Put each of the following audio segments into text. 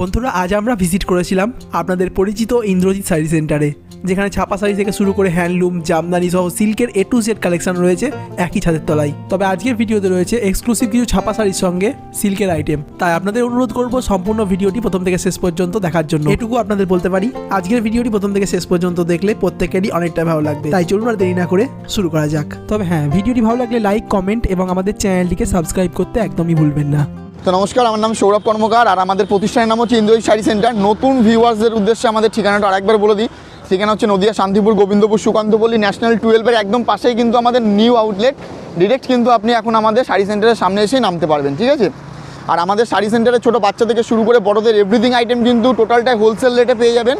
বন্ধুরা, আজ আমরা ভিজিট করেছিলাম আপনাদের পরিচিত ইন্দ্রজিৎ শাড়ি সেন্টারে যেখানে ছাপা শাড়ি থেকে শুরু করে হ্যান্ডলুম জামদানি সহ সিল্কের এ টু জেড কালেকশন রয়েছে একই ছাদের তলায়। তবে আজকের ভিডিওতে রয়েছে এক্সক্লুসিভ কিছু ছাপা শাড়ির সঙ্গে সিল্কের আইটেম তাই আপনাদের অনুরোধ করব সম্পূর্ণ ভিডিওটি প্রথম থেকে শেষ পর্যন্ত দেখার জন্য। এটুকু আপনাদের বলতে পারি, আজকের ভিডিওটি প্রথম থেকে শেষ পর্যন্ত দেখলে প্রত্যেকেরই অনেকটা ভালো লাগবে। তাই চলুন আর দেরি না করে শুরু করা যাক। তবে হ্যাঁ ভিডিওটি ভালো লাগলে লাইক কমেন্ট এবং আমাদের চ্যানেলটিকে সাবস্ক্রাইব করতে একদমই ভুলবেন না। তো নমস্কার, আমার নাম সৌরভ কর্মকার আর আমাদের প্রতিষ্ঠানের নাম হচ্ছে ইন্দ্রজিৎ শাড়ি সেন্টার। নতুন ভিউয়ার্সদের উদ্দেশ্যে আমাদের ঠিকানাটা আরেকবার বলে দিই। ঠিকানা হচ্ছে নদিয়া শান্তিপুর গোবিন্দপুর সুকান্তপল্লী ন্যাশনাল টুয়েলভের একদম পাশেই কিন্তু আমাদের নিউ আউটলেট ডিরেক্ট কিন্তু আপনি এখন আমাদের শাড়ি সেন্টারের সামনে এসেই নামতে পারবেন, ঠিক আছে? আর আমাদের শাড়ি সেন্টারে ছোটো বাচ্চা থেকে শুরু করে বড়দের এভরিথিং আইটেম কিন্তু টোটালটাই হোলসেল রেটে পেয়ে যাবেন।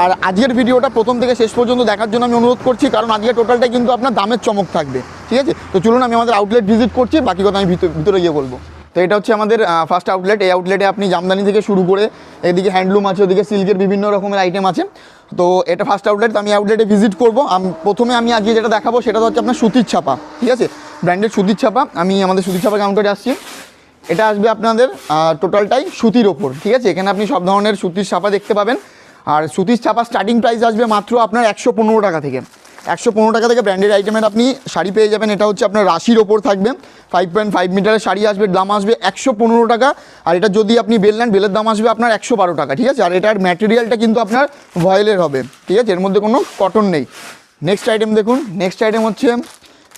আর আজকের ভিডিওটা প্রথম থেকে শেষ পর্যন্ত দেখার জন্য আমি অনুরোধ করছি, কারণ আজকে টোটালটাই কিন্তু আপনার দামের চমক থাকবে, ঠিক আছে? তো চলুন আমি আমাদের আউটলেট ভিজিট করছি, বাকি কথা আমি ভিতরে গিয়ে বলব। তো এটা হচ্ছে আমাদের ফার্স্ট আউটলেট এই আউটলেটে আপনি জামদানি থেকে শুরু করে এদিকে হ্যান্ডলুম আছে, ওদিকে সিল্কের বিভিন্ন রকমের আইটেম আছে। তো এটা ফার্স্ট আউটলেট আমি আউটলেটে ভিজিট করব। প্রথমে আমি আজকে যেটা দেখাবো, সেটা হচ্ছে আপনার সুতির ছাপা, ঠিক আছে? ব্র্যান্ডেড সুতির ছাপা। আমি আমাদের সুতির ছাপা কাউন্টারে আসছি। এটা আসবে আপনাদের টোটালটাই সুতির ওপর, ঠিক আছে? এখানে আপনি সব ধরনের সুতির ছাপা দেখতে পাবেন। আর সুতির ছাপা স্টার্টিং প্রাইস আসবে মাত্র আপনার একশো পনেরো টাকা থেকে। একশো পনেরো টাকা থেকে ব্র্যান্ডেড আইটেমের আপনি শাড়ি পেয়ে যাবেন। এটা হচ্ছে আপনার রাশির ওপর থাকবে। ফাইভ পয়েন্ট ফাইভ মিটারের শাড়ি আসবে, দাম আসবে একশো পনেরো টাকা। আর এটা যদি আপনি বেল নেন, বেলের দাম আসবে আপনার একশো বারো টাকা, ঠিক আছে? আর এটার ম্যাটেরিয়ালটা কিন্তু আপনার ভয়েলের হবে, ঠিক আছে? এর মধ্যে কোনো কটন নেই। নেক্সট আইটেম দেখুন। নেক্সট আইটেম হচ্ছে,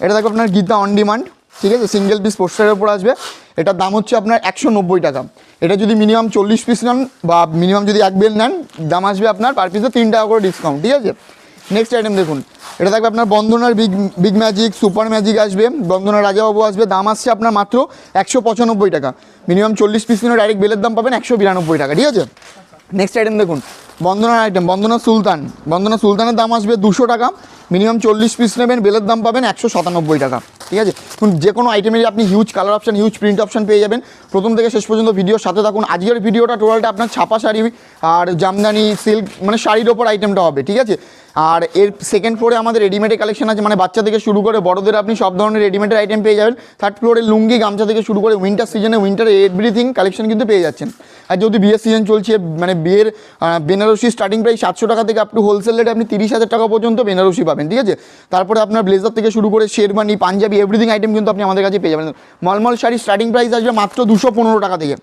এটা দেখো আপনার গীতা অন ডিমান্ড ঠিক আছে? সিঙ্গেল পিস পোস্টারের উপর আসবে। এটার দাম হচ্ছে আপনার একশো নব্বই টাকা। এটা যদি মিনিমাম চল্লিশ পিস নেন বা মিনিমাম যদি এক বেল নেন, দাম আসবে আপনার পার পিসে তিন টাকা করে ডিসকাউন্ট ঠিক আছে? নেক্সট আইটেম দেখুন। এটা থাকবে আপনার বন্ধনার big big magic super magic আসবে। বন্ধনার রাজাবাবু আসবে। দাম আসছে আপনার মাত্র একশো পঁচানব্বই টাকা। মিনিমাম চল্লিশ পিস নিলে ডাইরেক্ট বেলের দাম পাবেন একশো বিরানব্বই টাকা। ঠিক আছে? নেক্সট আইটেম দেখুন বন্দনার আইটেম বন্দনা সুলতান। বন্দনা সুলতানের দাম আসবে দুশো টাকা। মিনিমাম চল্লিশ পিস নেবেন, বেলের দাম পাবেন একশো সাতানব্বই টাকা। ঠিক আছে? যে কোনো আইটেমেরই আপনি huge colour option huge print option পেয়ে যাবেন। প্রথম থেকে শেষ পর্যন্ত ভিডিওর সাথে থাকুন। আজকের ভিডিওটা টোটালটা আপনার ছাপা শাড়ি আর জামদানি সিল্ক মানে শাড়ির ওপর আইটেমটা হবে, ঠিক আছে? আর এর সেকেন্ড ফ্লোরে আমাদের রেডিমেডের কালেকশন আছে মানে বাচ্চা থেকে শুরু করে বড়দের আপনি সব ধরনের রেডিমেডের আইটেম পেয়ে যাবেন। থার্ড ফ্লোরে লুঙ্গি, গামছা থেকে শুরু করে উইন্টার সিজনে উইন্টার এভরিথিং কালেকশন কিন্তু পেয়ে যাচ্ছেন। আর যদি বিয়ের সিজন চলছে মানে বিয়ের বেনারসি স্টার্টিং প্রাইস সাতশো টাকা থেকে আপ টু হোলসেল রেটে আপনি তিরিশ হাজার টাকা পর্যন্ত বেনারসি পাবেন, ঠিক আছে? তারপরে আপনার ব্লেজার থেকে শুরু করে শেরবানি পাঞ্জাবি এভরিথিং আইটেম কিন্তু আপনি আমাদের কাছে পেয়ে যাবেন। মলমল শাড়ি স্টার্টিং প্রাইস আসবে মাত্র দুশো পনেরো টাকা থেকে,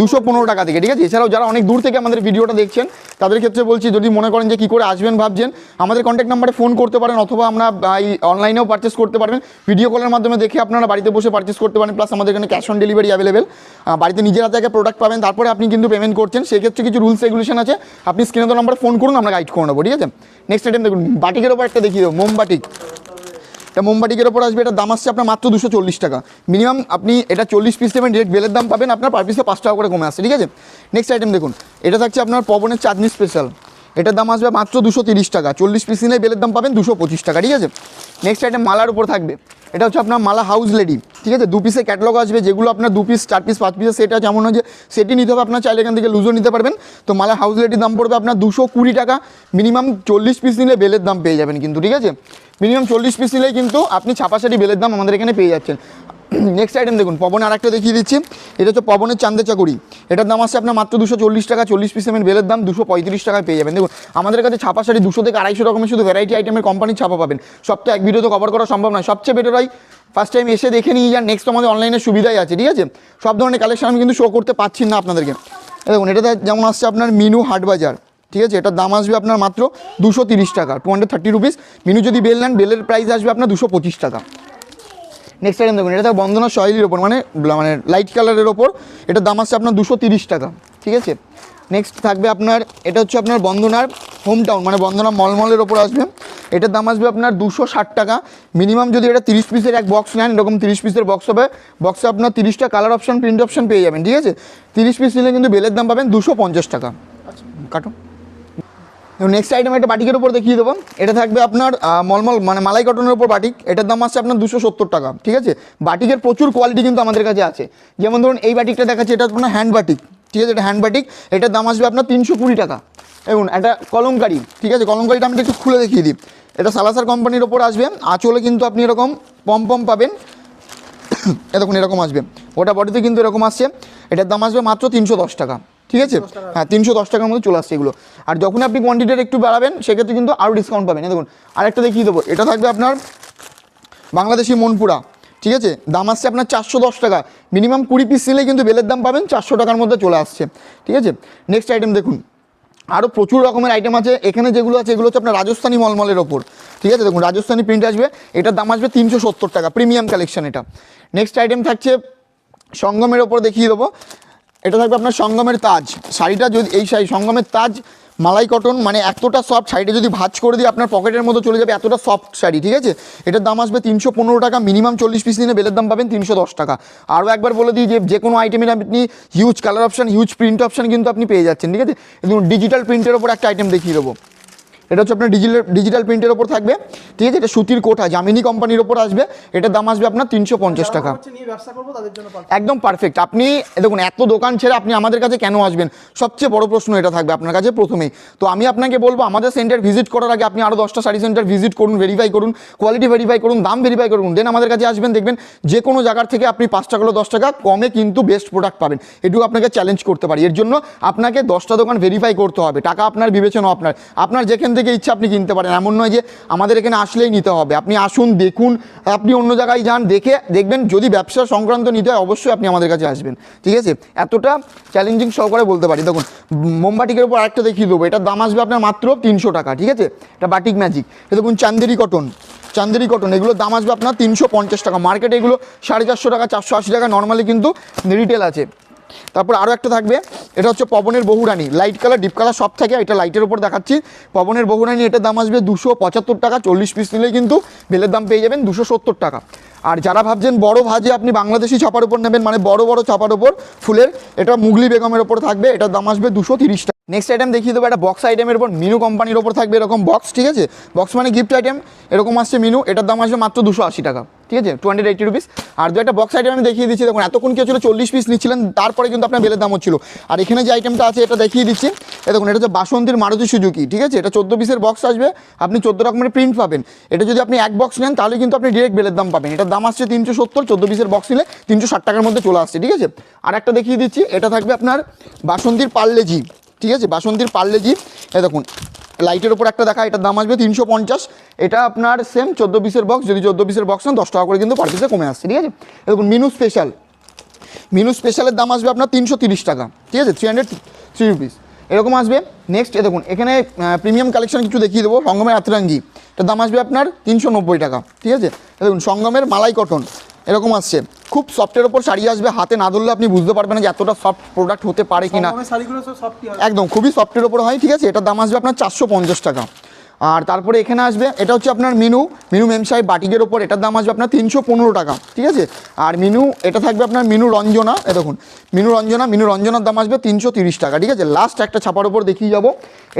দুশো পনেরো টাকা থেকে, ঠিক আছে? এছাড়াও যারা অনেক দূর থেকে আমাদের ভিডিওটা দেখছেন, তাদের ক্ষেত্রে বলছি, যদি মনে করেন যে কী করে আসবেন ভাবছেন, আমাদের কন্ট্যাক্ট নাম্বারে ফোন করতে পারেন অথবা আমরা এই অনলাইনেও পারচেস করতে পারবেন। ভিডিও কলের মাধ্যমে দেখে আপনারা বাড়িতে বসে পারচেস করতে পারেন প্লাস আমাদের এখানে ক্যাশ অন ডেলিভারি অ্যাভেলেবেল বাড়িতে নিজের হাতে একটা প্রোডাক্ট পাবেন, তারপরে আপনি কিন্তু পেমেন্ট করছেন, সেক্ষেত্রে কিছু রুলস রেগুলেশন আছে। আপনি স্ক্রিনে তো নাম্বার ফোন করুন, আমরা গাইড করে নেব, ঠিক আছে? নেক্সট আইটেম দেখুন, বাটিকের ওপর একটা দেখিয়ে দেবো, মোমবাটিক। এটা মোমবাটিকের ওপর আসবে, এটা দাম আসছে আপনার মাত্র দুশো চল্লিশ টাকা। মিনিমাম আপনি এটা চল্লিশ পিস নেবেন ডিরেক্ট বেলের দাম পাবেন, আপনার পার পিসে পাঁচ টাকা করে কমে আসছে, ঠিক আছে? নেক্সট আইটেম দেখুন, এটা থাকছে আপনার পবনের চাঁদনি স্পেশাল এটার দাম আসবে মাত্র দুশো তিরিশ টাকা। চল্লিশ পিস নিলে বেলের দাম পাবেন দুশো পঁচিশ টাকা, ঠিক আছে? নেক্সট আইটেম মালার উপর থাকবে। এটা হচ্ছে আপনার মালা হাউস লেডি ঠিক আছে? দু পিসের ক্যাটলগ আসবে, যেগুলো আপনার দু পিস চার পিস পাঁচ পিসের সেটা যেমন যে সেটি নিতে হবে, আপনার চাইলে এখান থেকে লুজও নিতে পারবেন। তো মালা হাউস লেডির দাম পড়বে আপনার দুশো কুড়ি টাকা। মিনিমাম চল্লিশ পিস নিলে বেলের দাম পেয়ে যাবেন কিন্তু, ঠিক আছে? মিনিমাম চল্লিশ পিস নিলেই কিন্তু আপনি ছাপাশাটি বেলের দাম আমাদের এখানে পেয়ে যাচ্ছেন। নেক্সট আইটেম দেখুন পবনে আর একটা দেখিয়ে দিচ্ছি। এটা হচ্ছে পবনের চান্দে চাকুরি। এটার দাম আসছে আপনার মাত্র দুশো চল্লিশ টাকা, চল্লিশ পিস এমএন বেলের দাম দুশো পঁয়ত্রিশ টাকায় পেয়ে যাবেন। দেখুন, আমাদের কাছে ছাপা শাড়ি দুশো থেকে আড়াইশো রকমের, শুধু ভ্যারাইটি আইটেমের কোম্পানির ছাপা পাবেন। সব তো এক ভিডিওতে কভার করা সম্ভব নয়। সবচেয়ে বেটার হয় ফার্স্ট টাইম এসে দেখে নিয়ে যান। নেক্সট আমাদের অনলাইনে সুবিধাই আছে, ঠিক আছে? সব ধরনের কালেকশন আমি কিন্তু শো করতে পারছি না আপনাদেরকে। দেখুন, এটাতে যেমন আসছে আপনার মিনু হাট বাজার, ঠিক আছে? এটার দাম আসবে আপনার মাত্র দুশো টাকা টু হান্ড্রেড থার্টি রুপিস মিনু যদি বেল নেন, বেলের প্রাইস আসবে আপনার দুশো টাকা। নেক্সট আইটেম দেখুন এটা বন্দনা শৈলীর ওপর মানে মানে লাইট কালারের ওপর। এটার দাম আসছে আপনার দুশো তিরিশ টাকা ঠিক আছে? নেক্সট থাকবে আপনার এটা হচ্ছে আপনার বন্দনার হোম টাউন মানে বন্দনা মলমলের ওপর আসবে। এটার দাম আসবে আপনার দুশো ষাট টাকা। মিনিমাম যদি এটা তিরিশ পিসের এক বক্স নেন এরকম তিরিশ পিসের বক্স হবে। বক্সে আপনার তিরিশটা কালার অপশন প্রিন্ট অপশান পেয়ে যাবেন ঠিক আছে? তিরিশ পিস নিলে কিন্তু বেলের দাম পাবেন দুশো পঞ্চাশ টাকা। কাটো। নেক্সট আইটেম একটা বাটিকের উপর দেখিয়ে দেবো। এটা থাকবে আপনার মলমল মানে মালাই কটনের উপর বাটিক। এটার দাম আসছে আপনার দুশো সত্তর টাকা, ঠিক আছে? বাটিকের প্রচুর কোয়ালিটি কিন্তু আমাদের কাছে আছে। যেমন ধরুন, এই বাটিকটা দেখাচ্ছে, এটা আপনার হ্যান্ড বাটিক, ঠিক আছে? এটা হ্যান্ড বাটিক, এটার দাম আসবে আপনার তিনশো কুড়ি টাকা। এবং একটা কলমকারি, ঠিক আছে? কলমকারিটা আমি একটু খুলে দেখিয়ে দিই। এটা সালাসার কোম্পানির ওপর আসবে। আঁচলে কিন্তু আপনি এরকম পম পম পাবেন। এ দেখুন, এরকম আসবে। ওটা বডিতে কিন্তু এরকম আসছে। এটার দাম আসবে মাত্র তিনশো দশ টাকা। ঠিক আছে? হ্যাঁ তিনশো দশ টাকার মধ্যে চলে আসছে এগুলো। আর যখন আপনি কোয়ান্টিটিটা একটু বাড়াবেন সেক্ষেত্রে কিন্তু আরও ডিসকাউন্ট পাবেন। দেখুন আরেকটা দেখিয়ে দেবো। এটা থাকবে আপনার বাংলাদেশি মনপুরা ঠিক আছে? দাম আসছে আপনার চারশো দশ টাকা। মিনিমাম কুড়ি পিস নিলে কিন্তু বেলের দাম পাবেন চারশো টাকার মধ্যে চলে আসছে। ঠিক আছে? নেক্সট আইটেম দেখুন। আরও প্রচুর রকমের আইটেম আছে। এখানে যেগুলো আছে এগুলো হচ্ছে আপনার রাজস্থানি মলমলের ওপর। ঠিক আছে? দেখুন রাজস্থানি প্রিন্ট আসবে। এটার দাম আসবে তিনশো সত্তর টাকা। প্রিমিয়াম কালেকশন এটা। নেক্সট আইটেম থাকছে সঙ্গমের ওপর দেখিয়ে দেবো। এটা থাকবে আপনার সঙ্গমের তাজ। শাড়িটা যদি, এই শাড়ি, সঙ্গমের তাজ, মালাই কটন মানে এতটা সফট শাড়িটা যদি ভাজ করে দিয়ে আপনার পকেটের মধ্যে চলে যাবে এতটা সফট শাড়ি, ঠিক আছে? এটার দাম আসবে তিনশো পনেরো টাকা মিনিমাম চল্লিশ পিস নিলে বেলের দাম পাবেন তিনশো দশ টাকা। আরও একবার বলে দিই যে যে কোনো আইটেমের আপনি huge colour option huge print option কিন্তু আপনি পেয়ে যাচ্ছেন, ঠিক আছে? ডিজিটাল প্রিন্টের ওপর একটা আইটেম দেখিয়ে দেবো। এটা হচ্ছে আপনার ডিজিটাল ডিজিটাল প্রিন্টের ওপর থাকবে। ঠিক আছে? এটা সুতির কোঠা জামিনী কোম্পানির ওপর আসবে। এটার দাম আসবে আপনার তিনশো পঞ্চাশ টাকা। একদম পারফেক্ট আপনি দেখুন এত দোকান ছেড়ে আপনি আমাদের কাছে কেন আসবেন? সবচেয়ে বড় প্রশ্ন এটা থাকবে আপনার কাছে প্রথমেই। তো আমি আপনাকে বলব আমাদের সেন্টার ভিজিট করার আগে আপনি আরও দশটা শাড়ি সেন্টার ভিজিট করুন ভেরিফাই করুন কোয়ালিটি ভেরিফাই করুন দাম ভেরিফাই করুন। দেন আমাদের কাছে আসবেন দেখবেন যে কোনো জায়গার থেকে আপনি পাঁচ টাকা হলো দশ টাকা কমে কিন্তু বেস্ট প্রোডাক্ট পাবেন। এটুকু আপনাকে চ্যালেঞ্জ করতে পারি। এর জন্য আপনাকে দশটা দোকান ভেরিফাই করতে হবে। টাকা আপনার বিবেচনা আপনার। আপনার যেখান থেকে ইচ্ছা আপনি কিনতে পারেন। এমন নয় যে আমাদের এখানে আসলেই নিতে হবে। আপনি আসুন, দেখুন, আপনি অন্য জায়গায় যান, দেখে দেখবেন, যদি ব্যবসা সংক্রান্ত নিতে হয়, অবশ্যই আপনি আমাদের কাছে আসবেন। ঠিক আছে? এতটা চ্যালেঞ্জিং সহকারে বলতে পারি। দেখুন মোমবাটিকের উপর আরেকটা দেখিয়ে দেবো। এটার দাম আসবে আপনার মাত্র তিনশো টাকা, ঠিক আছে? এটা বাটিক ম্যাজিক এটা দেখুন, চান্দেরি কটন চান্দেরি কটন এগুলোর দাম আসবে আপনার তিনশো পঞ্চাশ টাকা। মার্কেটে এগুলো সাড়ে চারশো টাকা, চারশো আশি টাকা নর্মালি কিন্তু রিটেল আছে। তারপর আরও একটা থাকবে। এটা হচ্ছে পবনের বহুরানি লাইট কালার ডিপ কালার সব থেকে, এটা লাইটের উপর দেখাচ্ছি। পবনের বহুরানি এটার দাম আসবে দুশো পঁচাত্তর টাকা, চল্লিশ পিস নিলে কিন্তু বেলের দাম পেয়ে যাবেন দুশো সত্তর টাকা। আর যারা ভাবছেন বড় ভাজে আপনি বাংলাদেশি ছাপার উপর নেবেন মানে বড় বড় ছাপার উপর ফুলের, এটা মুগলি বেগমের ওপর থাকবে, এটার দাম আসবে দুশো তিরিশ টাকা। নেক্সট আইটেম দেখিয়ে দেবো, একটা বক্স আইটেমের উপর মিনু কোম্পানির ওপর থাকবে এরকম বক্স ঠিক আছে? বক্স মানে গিফট আইটেম এরকম আসছে মিনু এটার দাম আসবে মাত্র দুশো আশি টাকা, ঠিক আছে? টু হান্ড্রেড এইটি রুপিস আর দু একটা বক্স আইটেম আমি দেখিয়ে দিচ্ছি, দেখুন, এতক্ষণ কি ছিল চল্লিশ পিস নিচ্ছিলেন, তারপরে কিন্তু আপনার বেলের দাম হচ্ছিল। আর এখানে যে আইটেমটা আছে, এটা দেখিয়ে দিচ্ছি। দেখুন, এটা হচ্ছে বাসন্তীর মারুতি সুজুকি, ঠিক আছে? এটা চোদ্দ পিসের বক্স আসবে, আপনি চোদ্দ রকমের প্রিন্ট পাবেন। এটা যদি আপনি এক বক্স নেন, তাহলে কিন্তু আপনি ডিরেক্ট বেলের দাম পাবেন। এটার দাম আসছে তিনশো সত্তর, চোদ্দ পিসের বক্স নিলে তিনশো ষাট টাকার মধ্যে চলে আসছে, ঠিক আছে? আর একটা দেখিয়ে দিচ্ছি, এটা থাকবে আপনার বাসন্তীর পার্লেজি ঠিক আছে? বাসন্তীর পার্লেজি এ দেখুন লাইটের ওপর একটা দেখা, এটার দাম আসবে তিনশো পঞ্চাশ। এটা আপনার সেম চোদ্দ পিসের বক্স যদি চোদ্দ পিসের বক্স নেন, দশ টাকা করে কিন্তু পার কমে আসছে, ঠিক আছে? দেখুন মিনু স্পেশাল মিনু স্পেশালের দাম আসবে আপনার তিনশো টাকা, ঠিক আছে? থ্রি হান্ড্রেড থ্রি রুপিস এরকম আসবে। নেক্সট এ দেখুন, এখানে প্রিমিয়াম কালেকশন কিছু দেখিয়ে দেবো। সঙ্গমের আতরাঙ্গি। এটার দাম আসবে আপনার তিনশো নব্বই টাকা, ঠিক আছে? দেখুন, সঙ্গমের মালাই কটন এরকম আসছে। খুব সফটের ওপর শাড়ি আসবে হাতে না ধরলে আপনি বুঝতে পারবেন না যে এতটা সফট প্রোডাক্ট হতে পারে কি না একদম খুবই সফটের ওপর হয় ঠিক আছে? এটার দাম আসবে আপনার চারশো পঞ্চাশ টাকা। আর তারপরে এখানে আসবে এটা হচ্ছে আপনার মিনু মিনু মেমসাই বাটিকের ওপর এটার দাম আসবে আপনার তিনশো পনেরো টাকা ঠিক আছে? আর মিনু এটা থাকবে আপনার মিনু রঞ্জনা এ দেখুন মিনু রঞ্জনা মিনু রঞ্জনার দাম আসবে তিনশো তিরিশ টাকা ঠিক আছে? লাস্ট একটা ছাপার ওপর দেখিয়ে যাব।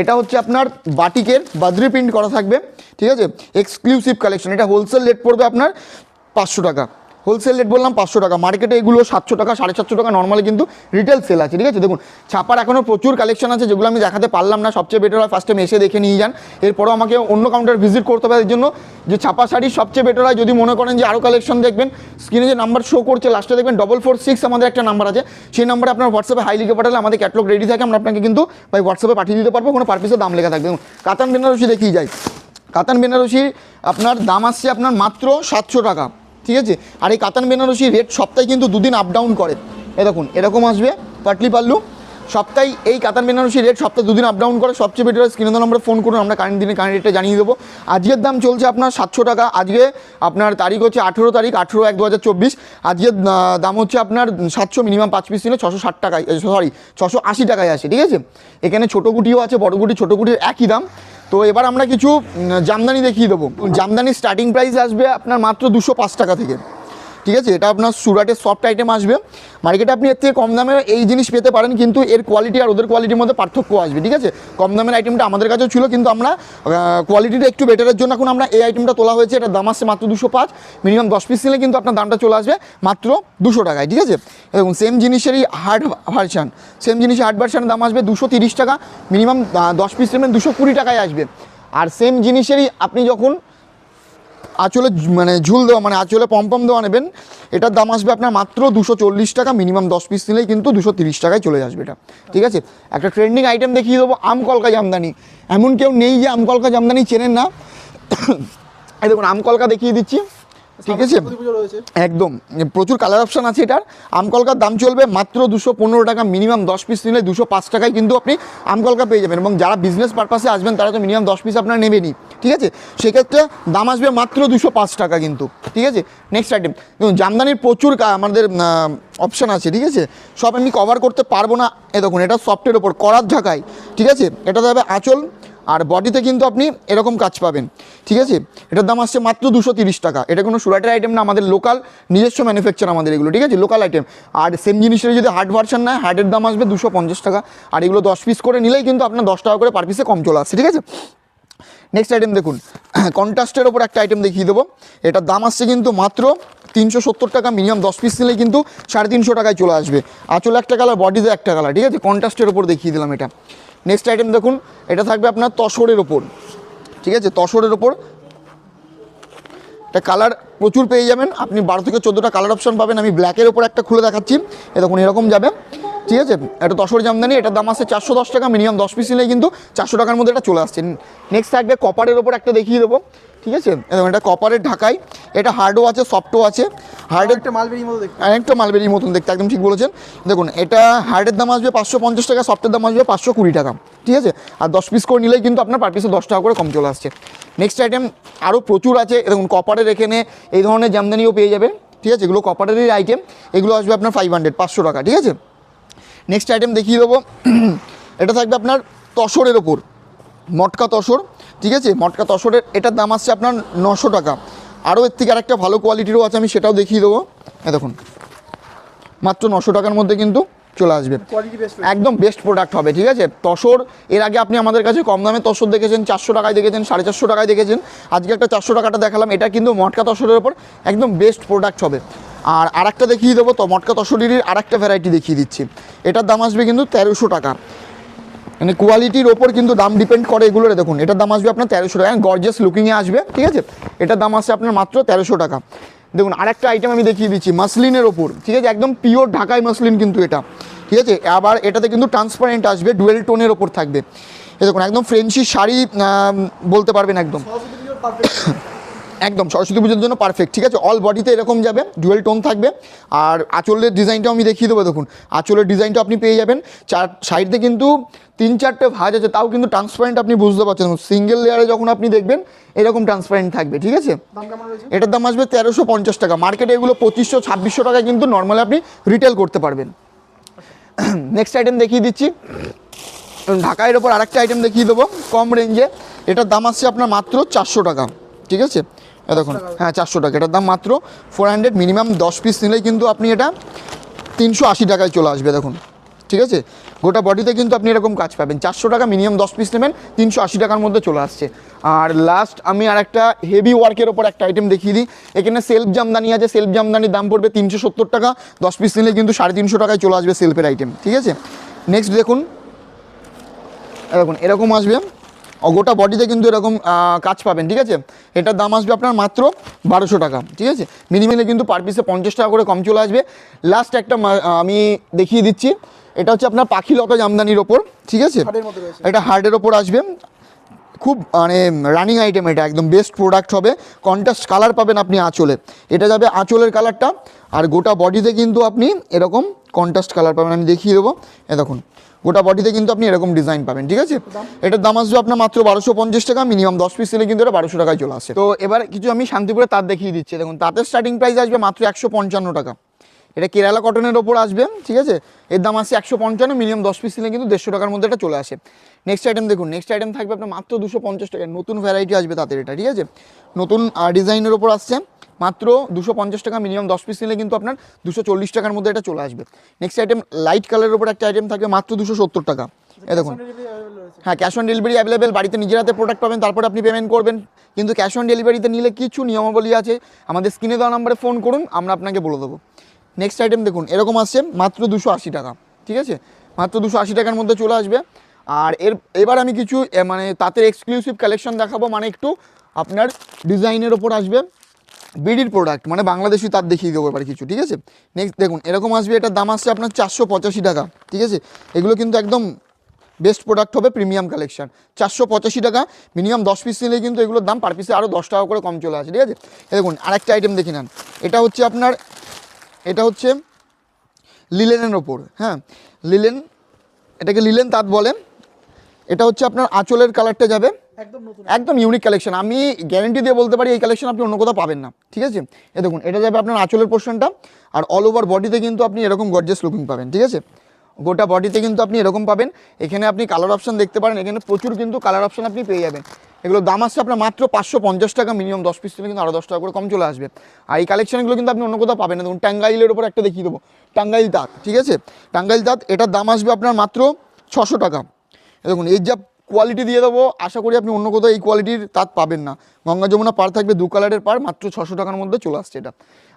এটা হচ্ছে আপনার বাটিকের বাদ্রি প্রিন্ট করা থাকবে ঠিক আছে? এক্সক্লুসিভ কালেকশন এটা হোলসেল রেট পড়বে আপনার পাঁচশো টাকা। হোলসেল রেট বললাম পাঁচশো টাকা। মার্কেটে এগুলো সাতশো টাকা, সাড়ে সাতশো টাকা নর্মালি কিন্তু রিটেল সেল আছে, ঠিক আছে? দেখুন, ছাপার এখনও প্রচুর কালেকশন আছে, যেগুলো আমি দেখাতে পারলাম না। সবচেয়ে বেটার হয় ফার্স্টে এসে দেখে নিয়ে যান। এরপরও আমাকে অন্য কাউন্টার ভিজিট করতে হবে, এর জন্য যে ছাপা শাড়ি সবচেয়ে বেটার হয়, যদি মনে করেন যে আরও কালেকশন দেখবেন স্ক্রিনে যে নাম্বার শো করছে লাস্টে দেখবেন ডবল ফোর সিক্স আমাদের একটা নাম্বার আছে। সেই নাম্বারে আপনার হোয়াটসঅ্যাপে হাই লিখে পাঠালে আমাদের ক্যাটলগ রেডি থাকে, আমরা আপনাকে কিন্তু ভাই হোয়াটসঅ্যাপে পাঠিয়ে দিতে পারব, কোনো পার পিসের দাম লেখা থাকবে কাতান, বেনারসি দেখিয়ে যায় কাতান, বেনারসি, আপনার দাম আসছে আপনার মাত্র সাতশো টাকা। ঠিক আছে? আর এই কাতান বেনারসি রেট সপ্তাহে কিন্তু দুদিন আপ ডাউন করে। এ দেখুন, এরকম আসবে। পাটলি পাল্লু সপ্তাহে এই কাতান বেনারসি রেট সপ্তাহে দুদিন আপ ডাউন করে। সবচেয়ে বেটার স্ক্রিনে নম্বরে ফোন করুন, আমরা কারেন্ট দিনে কারেন্ট রেটটা জানিয়ে দেবো। আজকের দাম চলছে আপনার সাতশো টাকা। আজকে আপনার তারিখ হচ্ছে আঠেরো তারিখ, আঠেরো এক দু হাজার চব্বিশ। আজকের দাম হচ্ছে আপনার সাতশো মিনিমাম পাঁচ পিস নিলে ছশো ষাট টাকায় সরি ছশো আশি টাকায় আসে, ঠিক আছে? এখানে ছোটো গুটিও আছে, বড় গুটি, ছোটো গুটির একই দাম। তো এবার আমরা কিছু জামদানি দেখিয়ে দেবো। জামদানির স্টার্টিং প্রাইস আসবে আপনার মাত্র দুশো টাকা থেকে। ঠিক আছে? এটা আপনার সুরাটের সফট আইটেম আসবে। মার্কেটে আপনি এর থেকে কম দামে এই জিনিস পেতে পারেন, কিন্তু এর কোয়ালিটি আর ওদের কোয়ালিটির মধ্যে পার্থক্য আসবে, ঠিক আছে? কম দামের আইটেমটা আমাদের কাছেও ছিল, কিন্তু আমরা কোয়ালিটিটা একটু বেটারের জন্য এখন আমরা এই আইটেমটা তোলা হয়েছে। এটা দাম আসছে মাত্র দুশো পাঁচ মিনিমাম দশ পিস নিলে কিন্তু আপনার দামটা চলে আসবে মাত্র দুশো টাকায়, ঠিক আছে? দেখুন সেম জিনিসেরই হার্ড ভার্সান সেম জিনিসের হার্ড ভার্সানের দাম আসবে দুশো তিরিশ টাকা মিনিমাম দশ পিস নেবেন, দুশো কুড়ি টাকায় আসবে। আর সেম জিনিসেরই আপনি যখন আঁচলে মানে ঝুল দেওয়া মানে আঁচলে পম্পম দেওয়া নেবেন, এটার দাম আসবে আপনার মাত্র দুশো চল্লিশ টাকা মিনিমাম দশ পিস নিলেই কিন্তু দুশো তিরিশ টাকায় চলে আসবে এটা। ঠিক আছে? একটা ট্রেন্ডিং আইটেম দেখিয়ে দেবো, আম কলকা জামদানি। এমন কেউ নেই যে আম কলকা জামদানি চেনেন না। এই দেখুন, আম কলকা দেখিয়ে দিচ্ছি। ঠিক আছে? একদম। প্রচুর কালার অপশান আছে এটার। আমকলকার দাম চলবে মাত্র দুশো পনেরো টাকা মিনিমাম দশ পিস নিলে দুশো পাঁচ টাকায় কিন্তু আপনি আমকলকা পেয়ে যাবেন। এবং যারা বিজনেস পারপাসে আসবেন তারা তো মিনিমাম দশ পিস আপনার নেবেনই। ঠিক আছে? সেক্ষেত্রে দাম আসবে মাত্র দুশো পাঁচ টাকা কিন্তু। ঠিক আছে? নেক্সট আইটেম দেখুন জামদানির প্রচুর আমাদের অপশান আছে ঠিক আছে? সব আমি কভার করতে পারব না। এ দেখুন এটা সফটের ওপর করার ঢাকায় ঠিক আছে? এটা দেবে আঁচল আর বডিতে কিন্তু আপনি এরকম কাজ পাবেন। ঠিক আছে? এটার দাম আসছে মাত্র দুশো টাকা। এটা কোনো সুরাটের আইটেম না, আমাদের লোকাল নিজস্ব ম্যানুফ্যাকচার আমাদের এগুলো, ঠিক আছে? লোকাল আইটেম আর সেম জিনিসের যদি হার্ড ভার্সন নেয় হার্ডের দাম আসবে দুশো টাকা। আর এগুলো দশ পিস করে নিলেই কিন্তু আপনার দশ টাকা করে পার পিসে কম চলে আসছে, ঠিক আছে? নেক্সট আইটেম দেখুন। কন্ট্রাস্টের ওপর একটা আইটেম দেখিয়ে দেবো। এটার দাম আসছে কিন্তু মাত্র তিনশো সত্তর টাকা। মিনিমাম দশ পিস নিলেই কিন্তু সাড়ে তিনশো টাকায় চলে আসবে। আঁচলে একটা কালার বডিতে একটা কালার ঠিক আছে? কন্ট্রাস্টের ওপর দেখিয়ে দিলাম এটা। নেক্সট আইটেম দেখুন, এটা থাকবে আপনার তসরের ওপর। ঠিক আছে, তসরের ওপর। এটা কালার প্রচুর পেয়ে যাবেন। আপনি বারো থেকে চোদ্দোটা কালার অপশান পাবেন। আমি ব্ল্যাকের ওপর একটা খুলে দেখাচ্ছি। এ দেখুন, এরকম যাবে। ঠিক আছে, এটা দশর জামদানি, এটার দাম আছে চারশো দশ টাকা। মিনিমাম দশ পিস নিলেই কিন্তু চারশো টাকার মধ্যে এটা চলে আসছে। নেক্সট থাকবে কপারের ওপর একটা দেখিয়ে দেবো। ঠিক আছে? এ দেখুন এটা কপারের ঢাকাই। এটা হার্ডও আছে সফটও আছে। হার্ডের একটা মালবেরির মতো দেখতে। অনেকটা মালবেরির মতন দেখতে একদম ঠিক বলেছেন। দেখুন এটা হার্ডের দাম আসবে পাঁচশো পঞ্চাশ টাকা সফটের দাম আসবে পাঁচশো কুড়ি টাকা। ঠিক আছে? আর দশ পিস করে নিলেই কিন্তু আপনার পার পিসে দশ টাকা করে কম চলে আসছে। নেক্সট আইটেম আরও প্রচুর আছে। দেখুন কপারের এখানে এই ধরনের জামদানিও পেয়ে যাবেন। ঠিক আছে? এগুলো কপারেরই আইটেম এগুলো আসবে আপনার ফাইভ হান্ড্রেড পাঁচশো টাকা। ঠিক আছে? নেক্সট আইটেম দেখিয়ে দেবো। এটা থাকবে আপনার তসরের ওপর। মটকা তসর। ঠিক আছে? মটকা তসরের এটার দাম আসছে আপনার নশো টাকা। আরও এর থেকে আরেকটা ভালো কোয়ালিটিরও আছে আমি সেটাও দেখিয়ে দেবো। এ দেখুন মাত্র নশো টাকার মধ্যে কিন্তু চলে আসবে। একদম বেস্ট প্রোডাক্ট হবে ঠিক আছে? তসর এর আগে আপনি আমাদের কাছে কম দামে তসর দেখেছেন চারশো টাকায় দেখেছেন সাড়ে চারশো টাকায় দেখেছেন। আজকে একটা চারশো টাকাটা দেখালাম এটা কিন্তু মটকা তসরের ওপর একদম বেস্ট প্রোডাক্ট হবে। আর আরেকটা দেখিয়ে দেবো তো মটকা তসরির আরেকটা ভ্যারাইটি দেখিয়ে দিচ্ছি। এটার দাম আসবে কিন্তু তেরোশো টাকা। মানে কোয়ালিটির ওপর কিন্তু দাম ডিপেন্ড করে এগুলোর। দেখুন এটার দাম আসবে আপনার তেরোশো টাকা। গর্জেস লুকিংয়ে আসবে ঠিক আছে? এটার দাম আসছে আপনার মাত্র তেরোশো টাকা। দেখুন আরেকটা আইটেম আমি দেখিয়ে দিচ্ছি মাসলিনের ওপর ঠিক আছে? একদম পিওর ঢাকাই মাসলিন কিন্তু এটা ঠিক আছে? আবার এটাতে কিন্তু ট্রান্সপারেন্ট আসবে ডুয়েল টোনের ওপর থাকবে। এ দেখুন একদম ফ্রেঞ্চি শাড়ি বলতে পারবেন একদম। একদম সরস্বতী পুজোর জন্য পারফেক্ট ঠিক আছে? অল বডিতে এরকম যাবে ডুয়েল টোন থাকবে। আর আঁচলের ডিজাইনটাও আমি দেখিয়ে দেবো দেখুন। আঁচলের ডিজাইনটা আপনি পেয়ে যাবেন। চার সাইডে কিন্তু তিন চারটে ভাঁজ আছে তাও কিন্তু ট্রান্সপারেন্ট আপনি বুঝতে পারছেন। সিঙ্গেল লেয়ারে যখন আপনি দেখবেন এরকম ট্রান্সপারেন্ট থাকবে ঠিক আছে? এটার দাম আসবে তেরোশো পঞ্চাশ টাকা। মার্কেটে এগুলো পঁচিশশো ছাব্বিশশো টাকায় কিন্তু নর্মালি আপনি রিটেল করতে পারবেন। নেক্সট আইটেম দেখিয়ে দিচ্ছি। ঢাকাইয়ের ওপর আরেকটা আইটেম দেখিয়ে দেবো কম রেঞ্জে এটার দাম আসছে আপনার মাত্র চারশো টাকা ঠিক আছে? দেখুন হ্যাঁ চারশো টাকা। এটার দাম মাত্র ফোর হান্ড্রেড মিনিমাম দশ পিস নিলেই কিন্তু আপনি এটা তিনশো আশি টাকায় চলে আসবে, দেখুন। ঠিক আছে? গোটা বডিতে কিন্তু আপনি এরকম কাজ পাবেন। চারশো টাকা মিনিমাম দশ পিস নেবেন, তিনশো আশি টাকার মধ্যে চলে আসছে। আর লাস্ট আমি আর একটা হেভি ওয়ার্কের ওপর একটা আইটেম দেখিয়ে দিই। এখানে সেলফ জামদানি আছে। সেলফ জামদানির দাম পড়বে তিনশো সত্তর টাকা। দশ পিস নিলে কিন্তু সাড়ে তিনশো টাকায় চলে আসবে সেলফের আইটেম ঠিক আছে? নেক্সট দেখুন দেখুন, এরকম আসবে। গোটা বডিতে কিন্তু এরকম কাজ পাবেন ঠিক আছে? এটার দাম আসবে আপনার মাত্র বারোশো টাকা ঠিক আছে? মিনিমামে কিন্তু পার পিসে পঞ্চাশ টাকা করে কম চলে আসবে। লাস্ট একটা আমি দেখিয়ে দিচ্ছি। এটা হচ্ছে আপনার পাখি লতা জামদানির ওপর ঠিক আছে। এটা হার্ডের ওপর আসবে। খুব মানে রানিং আইটেম এটা একদম বেস্ট প্রোডাক্ট হবে। কন্ট্রাস্ট কালার পাবেন আপনি আঁচলে। এটা যাবে আঁচলের কালারটা আর গোটা বডিতে কিন্তু আপনি এরকম কন্ট্রাস্ট কালার পাবেন আমি দেখিয়ে দেবো। এ দেখুন গোটা বডিতে কিন্তু আপনি এরকম ডিজাইন পাবেন ঠিক আছে? এটার দাম আসবে আপনার মাত্র বারোশো পঞ্চাশ টাকা মিনিমাম দশ পিস নিলে কিন্তু এটা বারোশো টাকায় চলে আসে। তো এবার কিছু আমি শান্তিপুরে তার দেখিয়ে দিচ্ছি। দেখুন তাঁতের স্টার্টিং প্রাইস আসবে মাত্র একশো পঞ্চান্ন টাকা। এটা কেরালা কটনের ওপর আসবে ঠিক আছে? এর দাম আসছে একশো পঞ্চান্ন মিনিমাম দশ পিস নিলে কিন্তু দেড়শো টাকার মধ্যে এটা চলে আসে। নেক্সট আইটেম দেখুন নেক্সট আইটেম থাকবে আপনার মাত্র দুশো পঞ্চাশ টাকা। নতুন ভ্যারাইটি আসবে তাদের এটা ঠিক আছে? নতুন ডিজাইনের ওপর আসছে। মাত্র দুশো পঞ্চাশ টাকা মিনিমাম দশ পিস নিলে কিন্তু আপনার দুশো চল্লিশ টাকার মধ্যে এটা চলে আসবে। নেক্সট আইটেম লাইট কালারের উপর একটা আইটেম থাকবে মাত্র দুশো সত্তর টাকা। এ দেখুন। হ্যাঁ ক্যাশ অন ডেলিভারি অ্যাভেলেবেল বাড়িতে নিজের হাতে প্রোডাক্ট পাবেন তারপরে আপনি পেমেন্ট করবেন। কিন্তু ক্যাশ অন ডেলিভারিতে নিলে কিছু নিয়মাবলী আছে। আমাদের স্ক্রিনে দেওয়া নাম্বারে ফোন করুন আমরা আপনাকে বলে দেবো। নেক্সট আইটেম দেখুন এরকম আসছে মাত্র দুশো আশি টাকা ঠিক আছে? মাত্র দুশো আশি টাকার মধ্যে চলে আসবে। আর এর এবার আমি কিছু মানে তাঁতের এক্সক্লুসিভ কালেকশন দেখাবো মানে একটু আপনার ডিজাইনের ওপর আসবে। বিডির প্রোডাক্ট মানে বাংলাদেশি তার দেখিয়ে দেবো এবার কিছু, ঠিক আছে? নেক্সট দেখুন, এরকম আসবে, এটার দাম আসছে আপনার চারশো পঁচাশি টাকা, ঠিক আছে? এগুলো কিন্তু একদম বেস্ট প্রোডাক্ট হবে প্রিমিয়াম কালেকশন চারশো পঁচাশি টাকা মিনিমাম দশ পিস নিলে কিন্তু এগুলোর দাম পার পিসে আরও দশ টাকা করে কম চলে আসে, ঠিক আছে? দেখুন, আরেকটা আইটেম দেখে নেন, এটা হচ্ছে আপনার, এটা হচ্ছে লিলেনের ওপর হ্যাঁ? লিলেন এটাকে লিলেন তাঁত বলে, এটা হচ্ছে আপনার আঁচলের কালারটা যাবে একদম ইউনিক কালেকশন আমি গ্যারেন্টি দিয়ে বলতে পারি, এই কালেকশন আপনি অন্য কোথাও পাবেন না। ঠিক আছে? এ দেখুন, এটা যাবে আপনার আঁচলের পোর্শনটা আর অল ওভার বডিতে কিন্তু আপনি এরকম গর্জেস লুকিং পাবেন, ঠিক আছে? গোটা বডিতে কিন্তু আপনি এরকম পাবেন। এখানে আপনি কালার অপশান দেখতে পারেন, এখানে প্রচুর কিন্তু কালার অপশান আপনি পেয়ে যাবেন। এগুলোর দাম আসছে আপনার মাত্র পাঁচশো পঞ্চাশ টাকা মিনিমাম দশ পিস থেকে কিন্তু আরও দশ টাকা করে কম চলে আসবে। আর এই কালেকশনগুলো কিন্তু আপনি অন্য কোথাও পাবেন না। দেখুন, টাঙ্গাইলের ওপর একটা দেখিয়ে দেবো। টাঙ্গাইল তাঁত ঠিক আছে? টাঙ্গাইল দাঁত, এটার দাম আসবে আপনার মাত্র ছশো টাকা। দেখুন এর যা কোয়ালিটি দিয়ে দেবো। আশা করি আপনি অন্য কোথাও এই কোয়ালিটির তাঁত পাবেন না। গঙ্গা যমুনা পার থাকবে দু কালারের পার, মাত্র ছশো টাকার মধ্যে চলে আসছে এটা।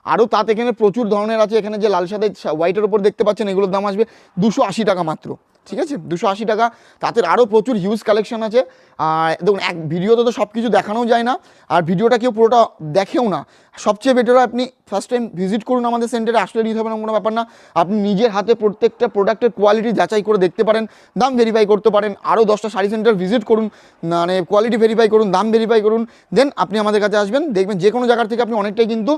আরও তাঁত এখানে প্রচুর ধরনের আছে, এখানে যে লাল সাদা হোয়াইটের ওপর দেখতে পাচ্ছেন, এগুলোর দাম আসবে দুশো টাকা মাত্র। ঠিক আছে? দুশো আশি টাকা। তাঁতের আরও প্রচুর হিউজ কালেকশন আছে। আর দেখুন, এক ভিডিওতে তো সব কিছু দেখানোও যায় না। আর ভিডিওটা কেউ পুরোটা দেখেও না। সবচেয়ে বেটার আপনি ফার্স্ট টাইম ভিজিট করুন আমাদের সেন্টারে আসলে নিতে হবে না কোনো ব্যাপার না। আপনি নিজের হাতে প্রত্যেকটা প্রোডাক্টের কোয়ালিটি যাচাই করে দেখতে পারেন, দাম ভেরিফাই করতে পারেন। আরও দশটা শাড়ি সেন্টার ভিজিট করুন মানে কোয়ালিটি ভেরিফাই করুন, দাম ভেরিফাই করুন। দেন আপনি আমাদের কাছে আসবেন। দেখবেন যে কোনো জায়গার থেকে আপনি অনেকটাই কিন্তু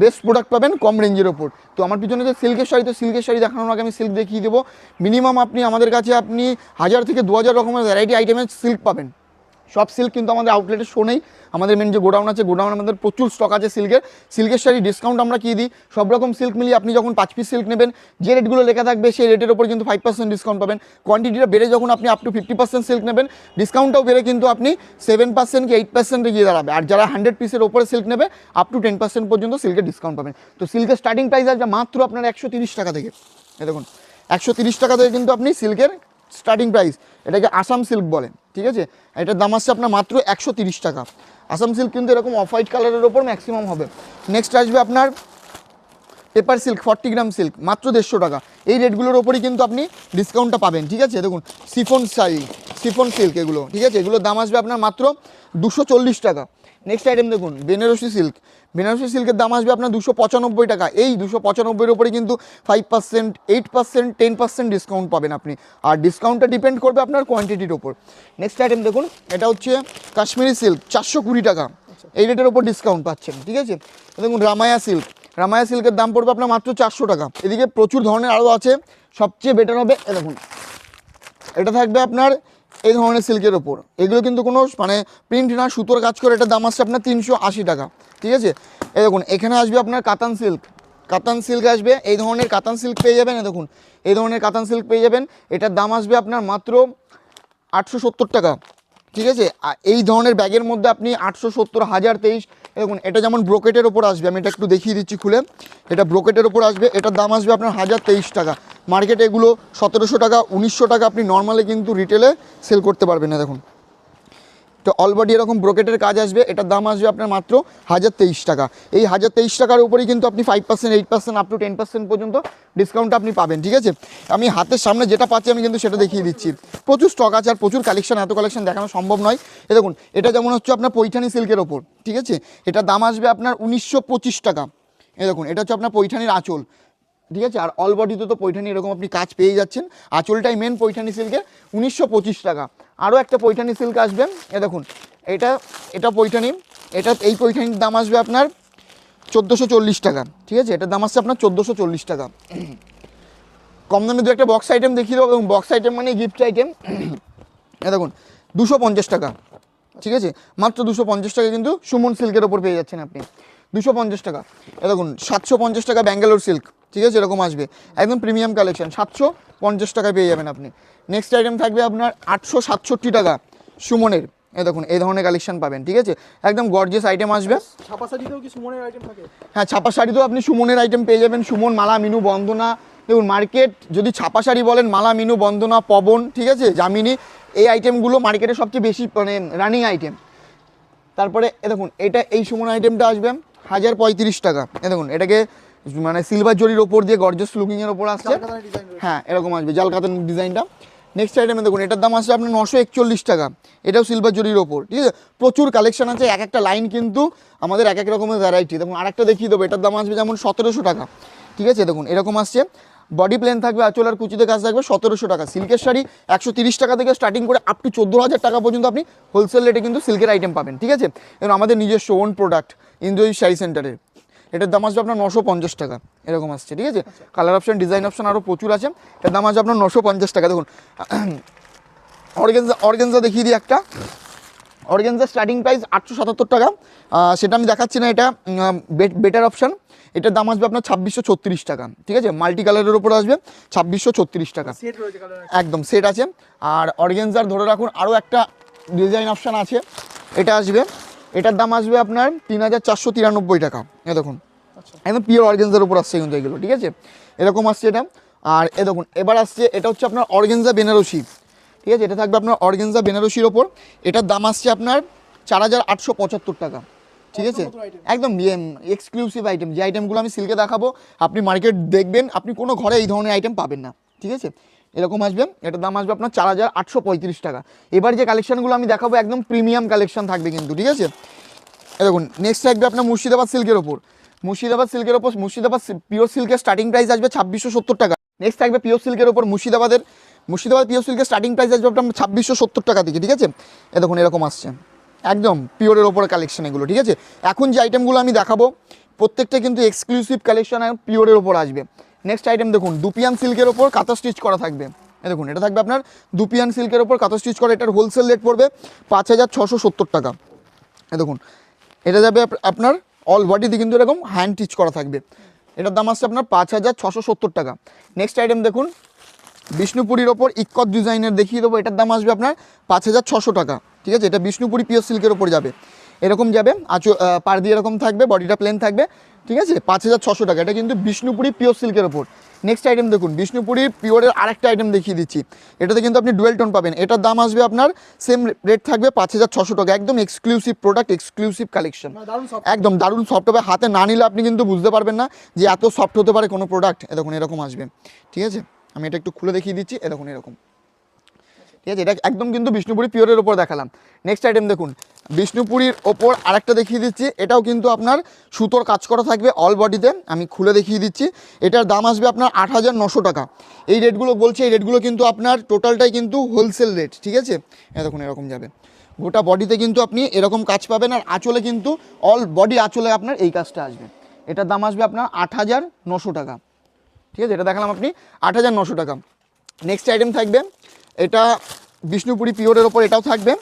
বেস্ট প্রোডাক্ট পাবেন কম রেঞ্জের ওপর। তো আমার পিছনে যে সিল্কের শাড়ি, তো সিল্কের শাড়ি দেখানোর আগে আমি সিল্ক দেখিয়ে দেবো। মিনিমাম আপনি আমাদের কাছে আপনি হাজার থেকে দু হাজার রকমের ভ্যারাইটি আইটেমের সিল্ক পাবেন। সব সিল্ক কিন্তু আমাদের আউটলেটে শো নেই। আমাদের মেন যে গোডাউন আছে, গোডাউন আমাদের প্রচুর স্টক আছে সিল্কের সিল্কের শাড়ি ডিসকাউন্ট আমরা কী দিই? সব রকম সিল্ক মিলিয়ে আপনি যখন পাঁচ পিস সিল্ক নেবেন, যে রেটগুলো লেখা থাকবে সেই রেটের ওপর কিন্তু ফাইভ পার্সেন্ট ডিসকাউন্ট পাবেন। কোয়ান্টিটিটা বেড়ে যখন আপনি up to fifty percent silk নেবেন ডিসকাউন্টটাও বেড়ে কিন্তু আপনি সেভেন পার্সেন্ট কি এইট পার্সেন্টে গিয়ে দাঁড়াবে। আর যারা হান্ড্রেড পিসের ওপরে সিল্ক নেবে আপ টু টেন পার্সেন্ট পর্যন্ত সিল্কের ডিসকাউন্ট পাবেন। তো সিল্কের স্টার্টিং প্রাইস আসবে মাত্র আপনার একশো টাকা থেকে। দেখুন, একশো টাকা থেকে কিন্তু আপনি সিল্কের স্টার্টিং প্রাইস এটাকে আসাম সিল্ক বলেন, ঠিক আছে? এটার দাম আসছে আপনার মাত্র একশো টাকা। আসাম সিল্ক কিন্তু এরকম অফ হোয়াইট কালারের ওপর ম্যাক্সিমাম হবে। নেক্সট আসবে আপনার paper silk forty gram silk মাত্র দেড়শো টাকা। এই রেটগুলোর ওপরই কিন্তু আপনি ডিসকাউন্টটা পাবেন, ঠিক আছে? দেখুন সিফন শাড়ি সিফন সিল্ক এগুলো, ঠিক আছে? এগুলোর দাম আসবে আপনার মাত্র দুশো টাকা। নেক্সট আইটেম দেখুন বেনারসি সিল্ক বেনারসি সিল্কের দাম আসবে আপনার দুশো পঁচানব্বই টাকা। এই দুশো পঁচানব্বইয়ের ওপরে কিন্তু five percent eight percent ten percent discount পাবেন আপনি। আর ডিসকাউন্টটা ডিপেন্ড করবে আপনার কোয়ান্টিটির ওপর নেক্সট আইটেম দেখুন, এটা হচ্ছে কাশ্মীরি সিল্ক চারশো কুড়ি টাকা। এই রেটের ওপর ডিসকাউন্ট পাচ্ছেন, ঠিক আছে? দেখুন রামায়া সিল্ক রামায়া সিল্কের দাম পড়বে আপনার মাত্র চারশো টাকা। এদিকে প্রচুর ধরনের আরও আছে, সবচেয়ে বেটার হবে দেখুন। এটা থাকবে আপনার এই ধরনের সিল্কের ওপর। এগুলো কিন্তু কোনো মানে প্রিন্ট না, সুতোর কাজ করে এটা দাম আসছে আপনার তিনশো আশি টাকা, ঠিক আছে? এই দেখুন, এখানে আসবে আপনার কাতান সিল্ক। কাতান সিল্ক আসবে, এই ধরনের কাতান সিল্ক পেয়ে যাবেন এ দেখুন, এই ধরনের কাতান সিল্ক পেয়ে যাবেন। এটার দাম আসবে আপনার মাত্র আটশো সত্তর টাকা, ঠিক আছে? এই ধরনের ব্যাগের মধ্যে আপনি আটশো সত্তর, হাজার, তেইশ দেখুন, এটা যেমন ব্রোকেটের ওপর আসবে, আমি এটা একটু দেখিয়ে দিচ্ছি খুলে। এটা ব্রোকেটের ওপর আসবে এটার দাম আসবে আপনার হাজার তেইশ টাকা। মার্কেটে এগুলো সতেরোশো টাকা, উনিশশো টাকা আপনি নর্মালি কিন্তু রিটেলে সেল করতে পারবেন না, দেখুন। তো অলবডি এরকম ব্রোকেটের কাজ আসবে, এটার দাম আসবে আপনার মাত্র হাজার তেইশ টাকা। এই হাজার তেইশ টাকার উপরেই কিন্তু আপনি five percent eight percent up to ten percent পর্যন্ত ডিসকাউন্ট আপনি পাবেন, ঠিক আছে? আমি হাতের সামনে যেটা পাচ্ছি আমি কিন্তু সেটা দেখিয়ে দিচ্ছি। প্রচুর স্টক আছে আর প্রচুর কালেকশন এত কালেকশন দেখানো সম্ভব নয়। এ দেখুন, এটা যেমন হচ্ছে আপনার পৈঠানি সিল্কের ওপর, ঠিক আছে? এটার দাম আসবে আপনার উনিশশো পঁচিশ টাকা। এ দেখুন, এটা হচ্ছে আপনার পৈঠানির আঁচল। ঠিক আছে? আর অল বডিতে তো পৈঠানি এরকম আপনি কাজ পেয়ে যাচ্ছেন। আঁচলটাই মেন পৈঠানি সিল্কের উনিশশো টাকা। আরও একটা পৈঠানি সিল্ক আসবে। এ দেখুন, এটা এটা পৈঠানি। এটা, এই পৈঠানির দাম আসবে আপনার চোদ্দোশো টাকা। ঠিক আছে? এটার দাম আসছে আপনার চোদ্দোশো টাকা। কম দামে দু একটা বক্স আইটেম দেখিয়ে দেবো। এবং বক্স আইটেম মানে গিফট আইটেম এ দেখুন, দুশো টাকা। ঠিক আছে? মাত্র দুশো টাকা কিন্তু সুমন সিল্কের ওপর পেয়ে যাচ্ছেন আপনি। দুশো পঞ্চাশ টাকা। এ দেখুন সাতশো পঞ্চাশ টাকা ব্যাঙ্গালোর সিল্ক ঠিক আছে? এরকম আসবে। একদম প্রিমিয়াম কালেকশন সাতশো পঞ্চাশ টাকায় পেয়ে যাবেন আপনি। নেক্সট আইটেম থাকবে আপনার আটশো সাতষট্টি টাকা সুমনের। এ দেখুন এই ধরনের কালেকশন পাবেন ঠিক আছে? একদম গর্জিয়াস আইটেম আসবে। ছাপা শাড়িতেও কি সুমনের আইটেম থাকে? হ্যাঁ ছাপা শাড়িতেও আপনি সুমনের আইটেম পেয়ে যাবেন। সুমন মালা মিনু বন্দনা। দেখুন মার্কেট যদি ছাপা শাড়ি বলেন মালা মিনু বন্দনা পবন ঠিক আছে? জামিনী এই আইটেমগুলো মার্কেটে সবচেয়ে বেশি মানে রানিং আইটেম তারপরে এ দেখুন এটা এই সুমন আইটেমটা আসবে। হাজার পঁয়ত্রিশ টাকা। এ দেখুন এটাকে মানে সিলভার জরির ওপর দিয়ে গর্জস লুকিংয়ের ওপর আসছে। হ্যাঁ এরকম আসবে জাল কাতান ডিজাইনটা নেক্সট আইটেমে দেখুন এটার দাম আসছে আপনার নশো একচল্লিশ টাকা। এটাও সিলভার জরির ওপর ঠিক আছে? প্রচুর কালেকশন আছে এক একটা লাইন কিন্তু আমাদের এক এক রকমের ভ্যারাইটি দেখুন আরেকটা দেখিয়ে দেবো এটার দাম আসবে যেমন সতেরোশো টাকা। ঠিক আছে দেখুন এরকম আসছে। বডি প্লেন থাকবে, আঁচল আর কুচিতে কাজ থাকবে সতেরোশো টাকা। সিল্কের শাড়ি একশো টাকা থেকে স্টার্টিং করে আপ টু চোদ্দ হাজার টাকা পর্যন্ত আপনি হোলসেল রেটে কিন্তু সিল্কের আইটেম পাবেন, ঠিক আছে? এবং আমাদের নিজস্ব ওন প্রোডাক্ট ইন্দ্রজিৎ শাড়ি সেন্টারের এটার দাম আসবে আপনার নশো পঞ্চাশ টাকা, এরকম আসছে, ঠিক আছে? কালার অপশন ডিজাইন অপশন আরও প্রচুর আছে, এটার দাম আসবে আপনার নশো পঞ্চাশ টাকা। দেখুন অর্গেনজা অর্গেনজা দেখিয়ে দিই একটা। অর্গেনজা স্টার্টিং প্রাইস আটশো সাতাত্তর টাকা। সেটা আমি দেখাচ্ছি না এটা। বেটার অপশান এটার দাম আসবে আপনার ছাব্বিশশো ছত্রিশ টাকা ঠিক আছে? মাল্টি কালারের উপর আসবে ছাব্বিশশো ছত্রিশ টাকা। একদম সেট আছে। আর অর্গেনজার ধরে রাখুন আরও একটা ডিজাইন অপশান আছে। এটা আসবে। এটার দাম আসবে আপনার তিন হাজার চারশো তিরানব্বই টাকা। এ দেখুন একদম পিওর অর্গেনজার উপর আসছে কিন্তু এগুলো ঠিক আছে? এরকম আসছে এটা। আর এ দেখুন এবার আসছে এটা হচ্ছে আপনার অর্গেনজা বেনারসি। ঠিক আছে? এটা থাকবে আপনার অর্গেনজা বেনারসির ওপর। এটার দাম আসছে আপনার চার হাজার আটশো পঁচাত্তর টাকা। ঠিক আছে? একদম এক্সক্লুসিভ আইটেম যে আইটেমগুলো আমি সিল্কে দেখাবো আপনি মার্কেট দেখবেন আপনি কোনো ঘরে এই ধরনের আইটেম পাবেন না। ঠিক আছে? এরকম আসবে। এটার দাম আসবে আপনার চার হাজার আটশো পঁয়ত্রিশ টাকা। এবার যে কালেকশনগুলো আমি দেখাবো একদম প্রিমিয়াম কালেকশন থাকবে কিন্তু ঠিক আছে? দেখুন নেক্সট থাকবে আপনার মুর্শিদাবাদ সিল্কের ওপর। মুর্শিদাবাদ সিল্কের ওপর মুর্শিদাবাদ পিওর সিল্কের স্টার্টিং প্রাইস আসবে ছাব্বিশশো সত্তর টাকা। নেক্সট থাকবে পিওর সিল্কের ওপর মুর্শিদাবাদের মুর্শিদাবাদ পিওর সিল্কের স্টার্টিং প্রাইস আসবে আপনার ছাব্বিশশো সত্তর টাকা থেকে ঠিক আছে? এ দেখুন, এরকম আসছে। একদম পিওরের ওপর কালেকশন এগুলো, ঠিক আছে? এখন যে আইটেমগুলো আমি দেখাবো, প্রত্যেকটা কিন্তু এক্সক্লুসিভ কালেকশন পিওরের ওপর আসবে। নেক্সট আইটেম দেখুন দুপিয়ান সিল্কের ওপর কাঁথা স্টিচ করা থাকবে। এ দেখুন, এটা থাকবে আপনার দুপিয়ান সিল্কের ওপর কাঁথা স্টিচ করা, এটার হোলসেল রেট পড়বে পাঁচ হাজার ছশো সত্তর টাকা। এ দেখুন, এটা যাবে আপ- আপনার অল বডিতে কিন্তু এরকম হ্যান্ড টিচ করা থাকবে। এটার দাম আসছে আপনার পাঁচ হাজার ছশো সত্তর টাকা। নেক্সট আইটেম দেখুন বিষ্ণুপুরীর ওপর ইক্কত ডিজাইনের দেখিয়ে দেবো এটার দাম আসবে আপনার পাঁচ হাজার ছশো টাকা। ঠিক আছে? এটা বিষ্ণুপুরি পিওর সিল্কের ওপর যাবে। এরকম যাবে আচু পার দিয়ে এরকম থাকবে বডিটা প্লেন থাকবে ঠিক আছে? পাঁচ হাজার ছশো টাকা এটা কিন্তু বিষ্ণুপুরি পিওর সিল্কের ওপর। নেক্সট আইটেম দেখুন বিষ্ণুপুরি পিওরের আরেকটা আইটেম দেখিয়ে দিচ্ছি। এটাতে কিন্তু আপনি ডুয়েল টোন পাবেন। এটার দাম আসবে আপনার সেম রেট থাকবে পাঁচ হাজার ছশো টাকা একদম এক্সক্লুসিভ প্রোডাক্ট এক্সক্লুসিভ কালেকশন একদম দারুণ সফট হবে। হাতে না নিলে আপনি কিন্তু বুঝতে পারবেন না যে এত সফট হতে পারে কোনো প্রোডাক্ট দেখুন এরকম আসবে। ঠিক আছে? আমি এটা একটু খুলে দেখিয়ে দিচ্ছি। এ দেখুন, এরকম। ঠিক আছে, এটা একদম কিন্তু বিষ্ণুপুরি পিওরের ওপর দেখালাম। নেক্সট আইটেম দেখুন, বিষ্ণুপুরির ওপর আরেকটা দেখিয়ে দিচ্ছি। এটাও কিন্তু আপনার সুতোর কাজ করা থাকবে অল বডিতে আমি খুলে দেখিয়ে দিচ্ছি। এটার দাম আসবে আপনার আট হাজার নশো টাকা। এই রেটগুলো বলছি, এই রেটগুলো কিন্তু আপনার টোটালটাই কিন্তু হোলসেল রেট ঠিক আছে? দেখুন, এরকম যাবে। গোটা বডিতে কিন্তু আপনি এরকম কাজ পাবেন আর আঁচলে কিন্তু অল বডি আঁচলে আপনার এই কাজটা আসবে। এটার দাম আসবে আপনার আট হাজার নশো টাকা। ঠিক আছে, এটা দেখালাম আপনি, আট হাজার নশো টাকা। নেক্সট আইটেম থাকবে, এটা বিষ্ণুপুরি পিওরের ওপর এটাও থাকবে।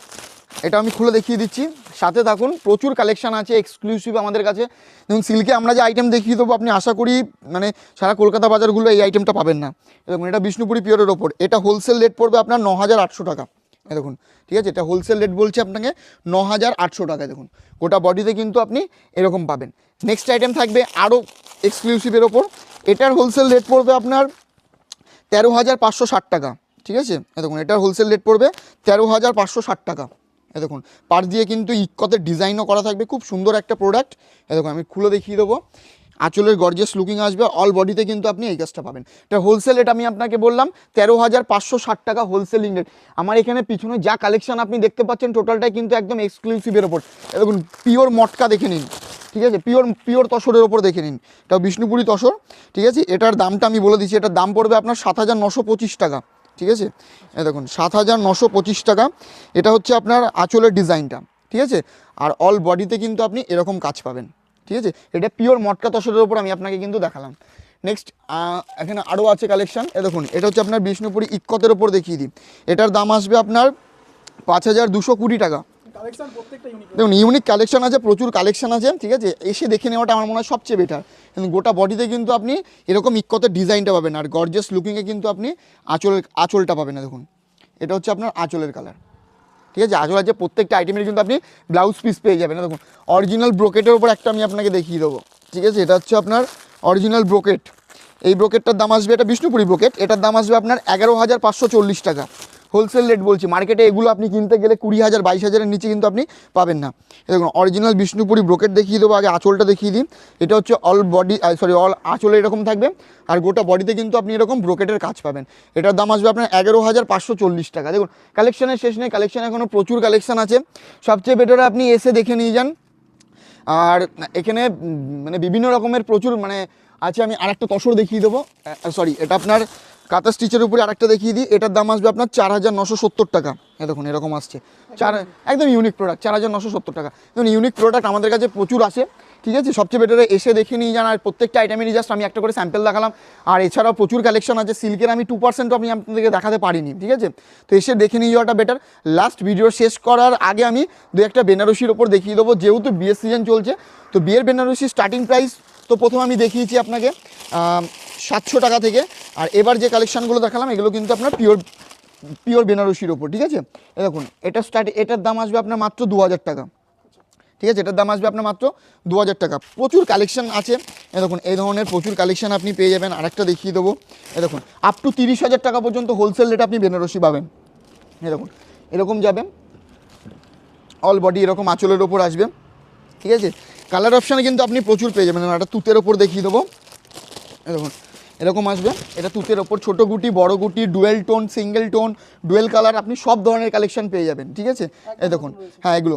এটা আমি খুলে দেখিয়ে দিচ্ছি। সাথে থাকুন, প্রচুর কালেকশান আছে এক্সক্লুসিভ আমাদের কাছে। যেমন সিল্কে আমরা যে আইটেম দেখিয়ে দেবো, আপনি আশা করি মানে সারা কলকাতা বাজারগুলো এই আইটেমটা পাবেন না। দেখুন, এটা বিষ্ণুপুরি পিওরের ওপর। এটা হোলসেল রেট পড়বে আপনার ন হাজার আটশো টাকা। দেখুন, ঠিক আছে, এটা হোলসেল রেট বলছে আপনাকে ন হাজার আটশো টাকায় দেখুন, গোটা বডিতে কিন্তু আপনি এরকম পাবেন। নেক্সট আইটেম থাকবে আরও এক্সক্লুসিভের ওপর। এটার হোলসেল রেট পড়বে আপনার তেরো হাজার পাঁচশো ষাট টাকা, ঠিক আছে? দেখুন, এটার হোলসেল রেট পড়বে তেরো হাজার পাঁচশো ষাট টাকা, এ দেখুন। পার দিয়ে কিন্তু ইকতের ডিজাইনও করা থাকবে, খুব সুন্দর একটা প্রোডাক্ট এ দেখুন, আমি খুলে দেখিয়ে দেবো। আঁচলের গর্জিয়াস লুকিং আসবে অল বডিতে কিন্তু আপনি এই কাজটা পাবেন। এটা হোলসেল রেট আমি আপনাকে বললাম, তেরো হাজার পাঁচশো ষাট টাকা হোলসেলিং রেট আমার এখানে পিছনে যা কালেকশন আপনি দেখতে পাচ্ছেন টোটালটাই কিন্তু একদম এক্সক্লুসিভের ওপর। দেখুন পিওর মটকা দেখে নিন। ঠিক আছে? পিওর পিওর তসরের ওপর দেখে নিন। এটা বিষ্ণুপুরি তসর, ঠিক আছে? এটার দামটা আমি বলে দিচ্ছি। এটার দাম পড়বে আপনার সাত হাজার নশো পঁচিশ টাকা, ঠিক আছে? দেখুন, সাত হাজার নশো পঁচিশ টাকা। এটা হচ্ছে আপনার আঁচলের ডিজাইনটা, ঠিক আছে? আর অল বডিতে কিন্তু আপনি এরকম কাজ পাবেন, ঠিক আছে? এটা পিওর মটকা তসরের ওপর আমি আপনাকে কিন্তু দেখালাম। নেক্সট এখানে আরও আছে কালেকশন এ দেখুন, এটা হচ্ছে আপনার বিষ্ণুপুরি ইক্কতের ওপর দেখিয়ে দিই। এটার দাম আসবে আপনার পাঁচ হাজার দুশো কুড়ি টাকা দেখুন ইউনিক কালেকশন আছে, প্রচুর কালেকশন আছে, ঠিক আছে? এসে দেখে নেওয়াটা আমার মনে হয় সবচেয়ে বেটার কিন্তু গোটা বডিতে কিন্তু আপনি এরকম ইক্কতের ডিজাইনটা পাবেন, আর গর্জিয়াস লুকিংয়ে কিন্তু আপনি আঁচল, আঁচলটা পাবেন না, দেখুন। এটা হচ্ছে আপনার আঁচলের কালার ঠিক আছে? আঁচল আছে, প্রত্যেকটা আইটেমের কিন্তু আপনি ব্লাউজ পিস পেয়ে যাবেন দেখুন? অরিজিনাল ব্রোকেটের উপর একটা আমি আপনাকে দেখিয়ে দেবো। ঠিক আছে? এটা হচ্ছে আপনার অরিজিনাল ব্রোকেট এই ব্রোকেটটার দাম আসবে, এটা বিষ্ণুপুরি ব্রোকেট এটার দাম আসবে আপনার এগারো হাজার পাঁচশো চল্লিশ টাকা। হোলসেল রেট বলছি। মার্কেটে এগুলো আপনি কিনতে গেলে কুড়ি হাজার, বাইশ হাজারের নিচে কিন্তু আপনি পাবেন না। দেখুন অরিজিনাল বিষ্ণুপুরি ব্রোকেট দেখিয়ে দেবো, আগে আঁচলটা দেখিয়ে দিই। এটা হচ্ছে অল বডি সরি অল আঁচলে এরকম থাকবে। আর গোটা বডিতে কিন্তু আপনি এরকম ব্রোকেটের কাজ পাবেন। এটার দাম আসবে আপনার এগারো হাজার পাঁচশো চল্লিশ টাকা। দেখুন কালেকশনের শেষ নেই কালেকশন এখনও প্রচুর কালেকশন আছে। সবচেয়ে বেটার আপনি এসে দেখে নিয়ে যান। আর এখানে মানে বিভিন্ন রকমের প্রচুর মানে আছে, আমি আরেকটা তসর দেখিয়ে দেবো। সরি এটা আপনার কাতা স্টিচের উপরে আরেকটা দেখিয়ে দিই, এটার দাম আসবে আপনার চার হাজার নশো সত্তর টাকা। এ দেখুন, এরকম আসছে। চার, একদম ইউনিক প্রোডাক্ট চার হাজার নশো সত্তর টাকা। দেখুন ইউনিক প্রোডাক্ট আমাদের কাছে প্রচুর আসে ঠিক আছে? সবচেয়ে বেটারে এসে দেখে নিয়ে যান, আর প্রত্যেকটা আইটেমেরই জাস্ট আমি একটা করে স্যাম্পেল দেখালাম। আর এছাড়াও প্রচুর কালেকশন আছে সিল্কের আমি টু পার্সেন্টও আমি আপনাদেরকে দেখাতে পারিনি, ঠিক আছে? তো এসে দেখে নিয়ে যাওয়াটা বেটার লাস্ট ভিডিও শেষ করার আগে আমি দু একটা বেনারসির ওপর দেখিয়ে দেবো, যেহেতু বিয়ের সিজন চলছে, তো বিয়ের বেনারসি স্টার্টিং প্রাইস তো প্রথম আমি দেখিয়েছি আপনাকে। সাতশো টাকা থেকে। আর এবার যে কালেকশানগুলো দেখালাম, এগুলো কিন্তু আপনার পিওর পিওর বেনারসির ওপর ঠিক আছে? এ দেখুন, এটা স্টার্ট এটার দাম আসবে আপনার মাত্র দু হাজার টাকা। ঠিক আছে? এটার দাম আসবে আপনার মাত্র দু হাজার টাকা। প্রচুর কালেকশান আছে। এ দেখুন, এই ধরনের প্রচুর কালেকশান আপনি পেয়ে যাবেন। আরেকটা দেখিয়ে দেবো। এ দেখুন আপ টু তিরিশ হাজার টাকা পর্যন্ত হোলসেল রেট আপনি বেনারসি পাবেন। এ দেখুন, এরকম যাবেন অল বডি এরকম আঁচলের ওপর আসবে। ঠিক আছে? কালার অপশানে কিন্তু আপনি প্রচুর পেয়ে যাবেন। একটা তুতের ওপর দেখিয়ে দেবো। এই দেখুন এরকম আসবে। এটা তুতের ওপর ছোটো গুটি, বড় গুটি dual tone single tone dual colour আপনি সব ধরনের কালেকশন পেয়ে যাবেন, ঠিক আছে? এই দেখুন হ্যাঁ এগুলো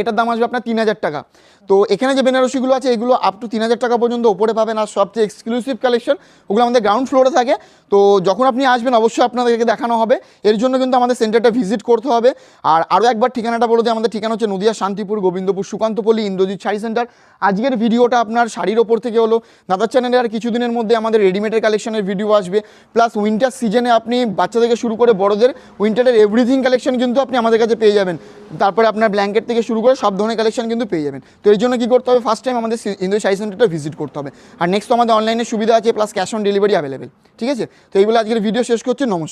এটার দাম আসবে আপনার তিন হাজার টাকা। তো এখানে যে বেনারসিগুলো আছে, এগুলো আপ টু তিন হাজার টাকা পর্যন্ত ওপরে পাবেন। আর সবচেয়ে এক্সক্লুসিভ কালেকশন ওগুলো আমাদের গ্রাউন্ড ফ্লোরে থাকে। তো যখন আপনি আসবেন, অবশ্যই আপনাদেরকে দেখানো হবে। এর জন্য কিন্তু আমাদের সেন্টারটা ভিজিট করতে হবে। আর আরও একবার ঠিকানাটা বলে দিই, আমাদের ঠিকানা হচ্ছে নদিয়া শান্তিপুর, গোবিন্দপুর, সুকান্তপল্লী, ইন্দ্রজিৎ শাড়ি সেন্টার আজকের ভিডিওটা আপনার শাড়ির ওপর থেকে হলো। দাদার চ্যানেলে আর কিছুদিনের মধ্যে আমাদের রেডিমেডের কালেকশনের ভিডিও আসবে। প্লাস উইন্টার সিজনে আপনি বাচ্চা থেকে শুরু করে বড়দের উইন্টারের এভরিথিং কালেকশন কিন্তু আপনি আমাদের কাছে পেয়ে যাবেন। তারপরে আপনার ব্ল্যাঙ্কেট থেকে শুরু করে সব ধরনের কালেকশন কিন্তু পেয়ে যাবেন। তো এই জন্য কী করতে হবে? ফার্স্ট টাইম আমাদের ইন্দ্র শাড়ি সেন্টারটা ভিজিট করতে হবে। আর নেক্সট আমাদের অনলাইনে সুবিধা আছে plus cash on delivery available ঠিক আছে? তো এইগুলো আজকের ভিডিও শেষ করছি, নমস্কার।